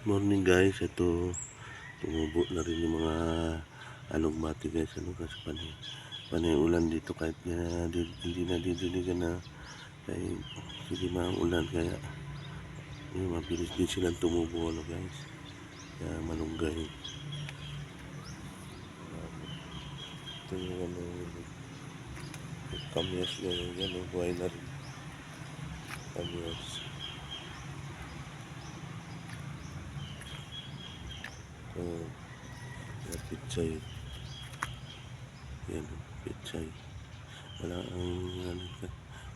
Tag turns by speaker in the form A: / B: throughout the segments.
A: Morning guys, ito tumubo na rin yung mga alugbati guys. Ano kasi panay, panay ulan dito. Kahit na di, hindi na didiligan na kaya sige na ulan kaya yun, mabilis din silang tumubo ano guys. Kaya malunggay. Ito yung ano kamyas yung ano buhay na rin kamyas Oh, uh, pitsay. Yan, pitsay. Wala ang ano,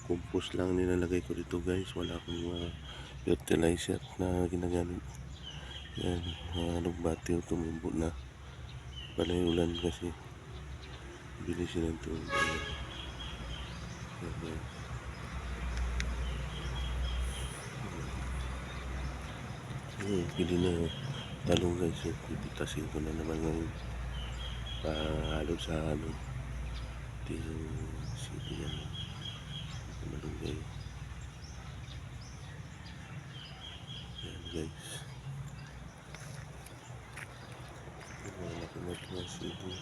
A: compost lang nilalagay ko dito guys. Wala akong mga fertilizer na ginagamit. Yan, uh, nagbati o tumubo na. Panay ulan kasi. Bilis silang. Yan, guys. Hmm, pili na oh. Talong guys. So, pipitasin ko na naman ngayon. Pahalo sa ano. Yung city yan. Malunggay. Yan guys. Wala ko na ito city.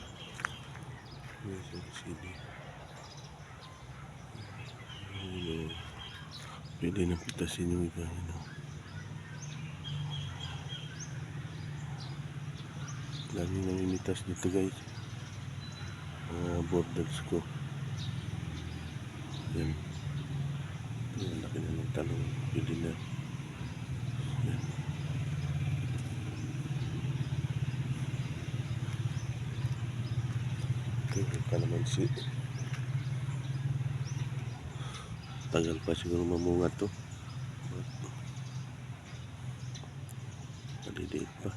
A: Yan sa city. Pwede na pitasin yung iba. Yan, oh. Lagi namimitas dito guys. Mga borders ko. Yan. Yan, laki na ng talong. Pwede na. Yan. Ito ka naman si tagal pa siguro mamunga to. Maliliit pa.